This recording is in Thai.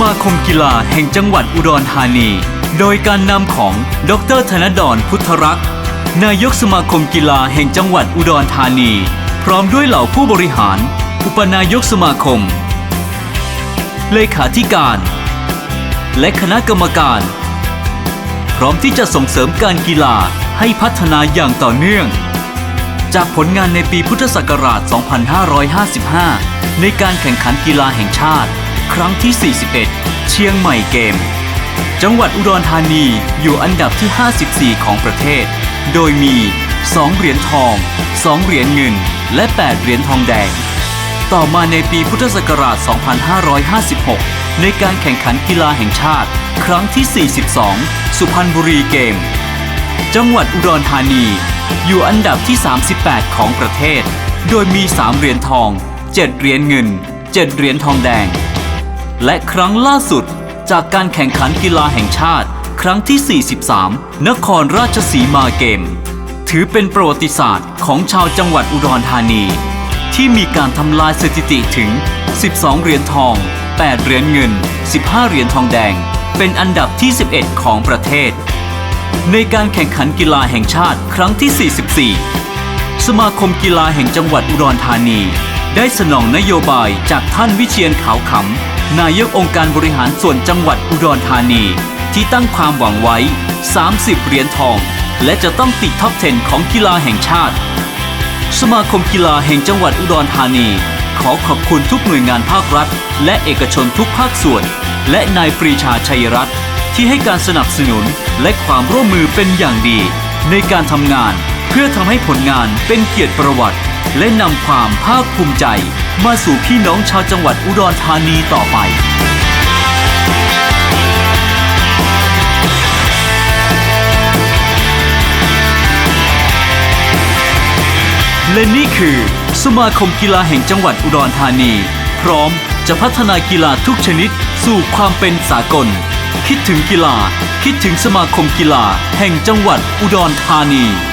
มาคมกีฬาแห่งจังหวัดอุดรธานี โดยการนำของดรธนดรพุทธรักษ์นายกสมาคมกีฬาแห่งจังหวัดอุดรธานี พร้อมด้วยเหล่าผู้บริหาร อุปนายกสมาคม เลขาธิการ และคณะกรรมการ พร้อมที่จะส่งเสริมการกีฬาให้พัฒนาอย่างต่อเนื่อง จากผลงานในปีพุทธศักราช 2555 ในการแข่งขันกีฬาแห่งชาติ ครั้งที่ 41 เชียงใหม่เกม จังหวัดอุดรธานีอยู่อันดับที่ 54 ของประเทศ โดยมี 2 เหรียญทอง 2 เหรียญเงิน และ 8 เหรียญทองแดง ต่อมาในปีพุทธศักราช 2556 ในการแข่งขันกีฬาแห่งชาติ ครั้งที่ 42 สุพรรณบุรีเกม จังหวัดอุดรธานี อยู่อันดับที่ 38 ของประเทศ โดยมี 3 เหรียญทอง 7 เหรียญเงิน 7 เหรียญทองแดง และครั้งล่าสุด จากการแข่งขันกีฬาแห่งชาติ ครั้งที่ 43 นครราชสีมาเกม ถือเป็นประวัติศาสตร์ของชาวจังหวัดอุดรธานี ที่มีการทำลายสถิติถึง 12 เหรียญทอง 8 เหรียญเงิน 15 เหรียญทองแดง เป็นอันดับที่ 11 ของประเทศ ในการแข่งขันกีฬาแห่งชาติครั้งที่ 44 สมาคมกีฬาแห่งจังหวัดอุดรธานี ได้สนองนโยบายจากท่านวิเชียนขาวขำ นายกองค์การบริหารส่วนจังหวัดอุดรธานี ที่ตั้งความหวังไว้ 30 เหรียญทอง และจะต้องติดท็อป 10 ของกีฬาแห่งชาติ สมาคมกีฬาแห่งจังหวัดอุดรธานี ขอขอบคุณทุกหน่วยงานภาครัฐ และเอกชนทุกภาคส่วน และนายปรีชาชัยรัตน์ที่ให้การสนับสนุนและความร่วมมือเป็นอย่างดี ในการทำงานเพื่อทำให้ผลงานเป็นเกียรติประวัติ และนำความภาคภูมิใจ มาสู่พี่น้องชาวจังหวัดอุดรธานีต่อไปและนี่คือสมาคมกีฬาแห่งจังหวัดอุดรธานี พร้อมจะพัฒนากีฬาทุกชนิดสู่ความเป็นสากล คิดถึงกีฬา คิดถึงสมาคมกีฬาแห่งจังหวัดอุดรธานี